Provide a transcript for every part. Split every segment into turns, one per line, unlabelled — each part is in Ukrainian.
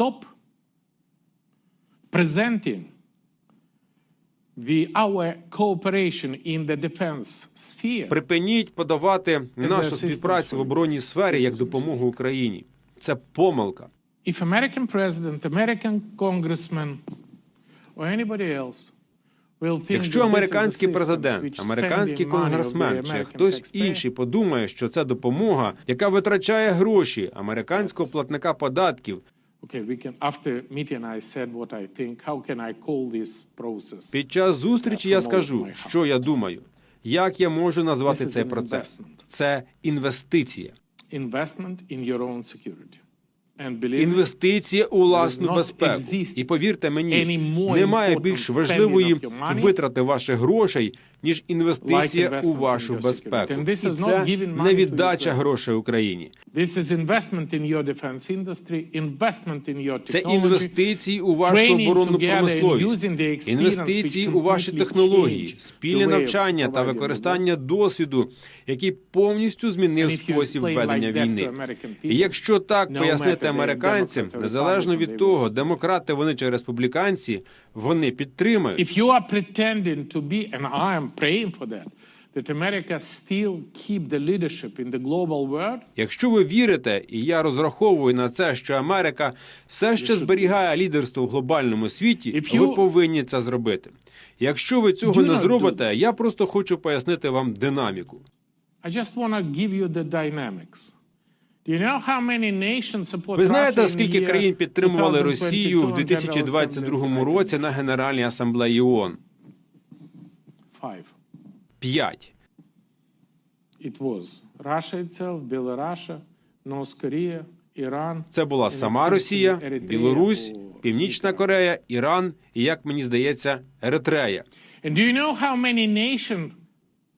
stop presenting the our cooperation in the defense sphere.
Припиніть подавати нашу співпрацю в оборонній сфері як допомогу Україні. Це помилка.
if American president, American congressman, or anybody else
Якщо американський президент, американський конгресмен чи хтось інший подумає, що це допомога, яка витрачає гроші американського платника податків,
Okay, we can. After meeting, I said what I think. How can I call this process?
Під час зустрічі я скажу, що я думаю. Як я можу назвати цей процес? Це інвестиція.
Investment in your own security.
Інвестиція у власну безпеку. І повірте мені, немає більш важливої витрати ваших грошей, ніж інвестиція у вашу безпеку. І це не віддача грошей Україні.
This is investment in your defense industry, investment in your
Це
technology,
інвестиції у вашу оборонну промисловість, інвестиції у ваші технології, спільне навчання та використання досвіду, який повністю змінив спосіб ведення війни. І якщо так пояснити американцям, незалежно від того, демократи вони чи республіканці, вони підтримають.
If you are pretending to be, and I am praying for that, that America still keep the leadership in the global world,
Якщо ви вірите, і я розраховую на це, що Америка все ще зберігає лідерство в глобальному світі,
you-
ви повинні це зробити. Якщо ви цього не
do
зробите, я просто хочу пояснити вам динаміку.
I just give you the dynamics. Support
Ви знаєте, скільки країн підтримували Росію в
on General Assembly of
2022 році на Генеральній асамблеї ООН?
Five.
П'ять.
It was Russia itself, Belarus, North Korea, Iran.
Це була сама Росія, Білорусь, Північна. Корея, Іран і, як мені здається, Еритрея.
And do you know how many nations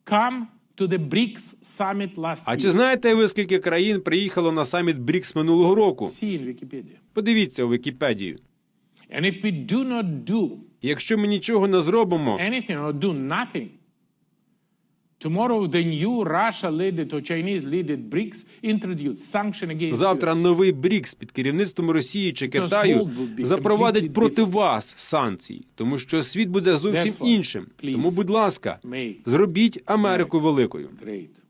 come to the BRICS summit last
А чи знаєте ви, скільки країн приїхало на саміт БРІКС минулого року?
See in Wikipedia.
Подивіться у Вікіпедію.
And if we do not do
Якщо ми нічого не зробимо,
anything or do nothing, tomorrow the new Russia-led or Chinese-led BRICS introduce sanction against
завтра новий БРІКС під керівництвом Росії чи Китаю запровадить проти вас санкції, тому що світ буде зовсім іншим. Тому, будь ласка, зробіть Америку великою.
great